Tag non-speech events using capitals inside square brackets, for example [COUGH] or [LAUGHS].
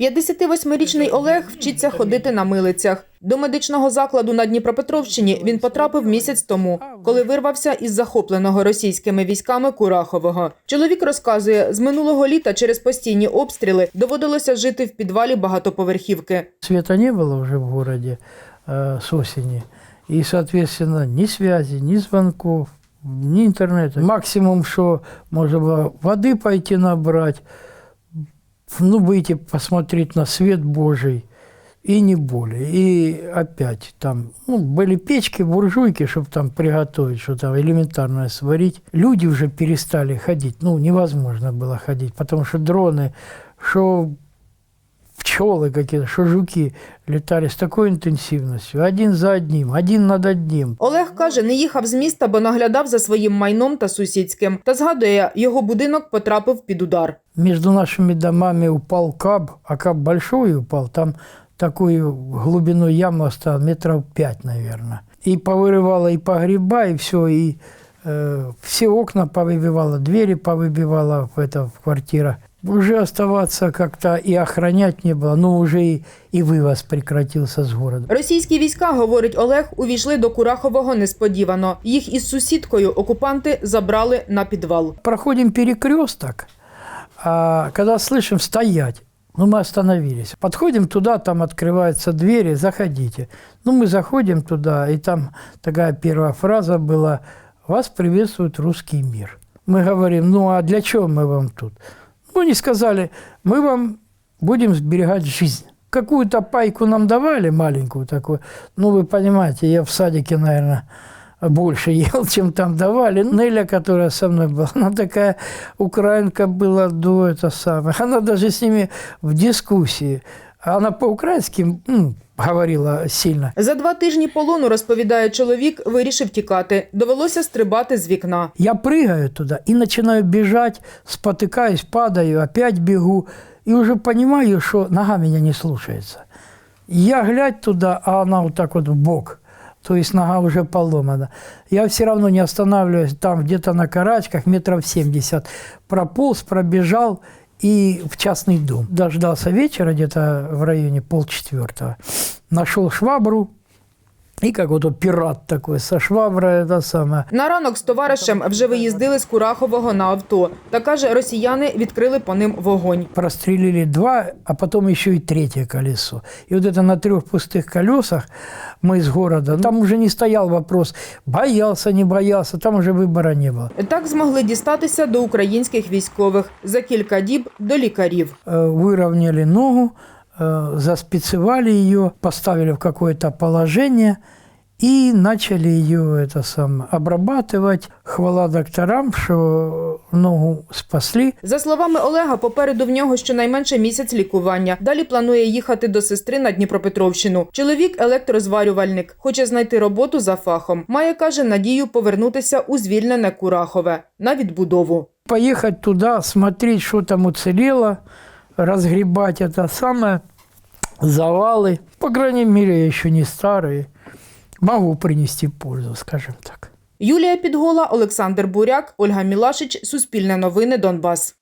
58-річний Олег вчиться ходити на милицях. До медичного закладу на Дніпропетровщині він потрапив місяць тому, коли вирвався із захопленого російськими військами Курахового. Чоловік розказує, з минулого літа через постійні обстріли доводилося жити в підвалі багатоповерхівки. Света не было уже в городе э, с осени. И, соответственно, ни связи, ни звонков, ни интернета. Максимум, что можно было воды пойти набрать, Ну, выйти посмотреть на свет Божий. И не более. И опять там ну, были печки, буржуйки, чтобы там приготовить, что-то элементарное сварить. Люди уже перестали ходить. Ну, невозможно было ходить, потому что дроны, что пчелы какие-то, что жуки летали с такой интенсивностью, один за одним, один над одним. Олег каже, не їхав з міста, бо наглядав за своїм майном та сусідським. Та згадує, його будинок потрапив під удар. Между нашими домами упал каб, а каб большой упал, там такую глубину яму оставил, метров пять, наверное. И повырывало и погреба, и все, и э, все окна повыбивало, двери повыбивало в, это, в квартирах. Уже оставаться как-то и охранять не было, но уже и, и вывоз прекратился с города. Російські війська, говорить Олег, увійшли до Курахового несподівано. Їх із сусідкою окупанти забрали на підвал. Проходим перекресток, а когда слышим стоять, ну мы остановились. Подходим туда, там открываются двери, заходите. Ну мы заходим туда, и там такая первая фраза была «Вас приветствует русский мир». Мы говорим, ну а для чего мы вам тут? Ну они сказали, мы вам будем сберегать жизнь. Какую-то пайку нам давали, маленькую такую. Ну, вы понимаете, я в садике, наверное, больше [LAUGHS] ел, чем там давали. Неля, которая со мной была, она такая украинка была до это самое. Она даже с ними в дискуссии. Она по-украински м, говорила сильно. За два тижні полону, розповідає чоловік, вирішив тікати. Довелося стрибати з вікна. Я прыгаю туда и начинаю бежать, спотыкаюсь, падаю, опять бегу. И уже понимаю, что нога меня не слушается. Я глядь туда, а она вот так вот в бок. То есть нога уже поломана. Я все равно не останавливаюсь там где-то на карачках, метров 70. Прополз, пробежал и в частный дом. Дождался вечера где-то в районе полчетвертого. Нашел швабру. И как вот тот пират такой со шваброй, это самое. На ранок з товаришем вже виїздили з Курахового на авто. Та каже, росіяни відкрили по ним вогонь. прострелили два, а потом еще и третье колесо. И вот это на трех пустых колесах мы из города, там уже не стоял вопрос, боялся, не боялся, там уже выбора не было. Так змогли дістатися до українських військових за кілька діб до лікарів. Э, Выровняли ногу, э, заспецевали ее, поставили в какое-то положение и начали ее это самое, обрабатывать. Хвала докторам, что ногу спасли. За словами Олега, попереду в нього щонайменше місяць лікування. Далі планує їхати до сестри на Дніпропетровщину. Чоловік електрозварювальник, хоче знайти роботу за фахом. Має каже надію повернутися у звільнене Курахове на відбудову. поехать туда, смотреть, что там уцелело, разгребать это самое, завалы. По крайней мере, я еще не старый. Могу принести пользу, скажем так. Юлія Підгола, Олександр Буряк, Ольга Мілашич, Суспільне новини, Донбас.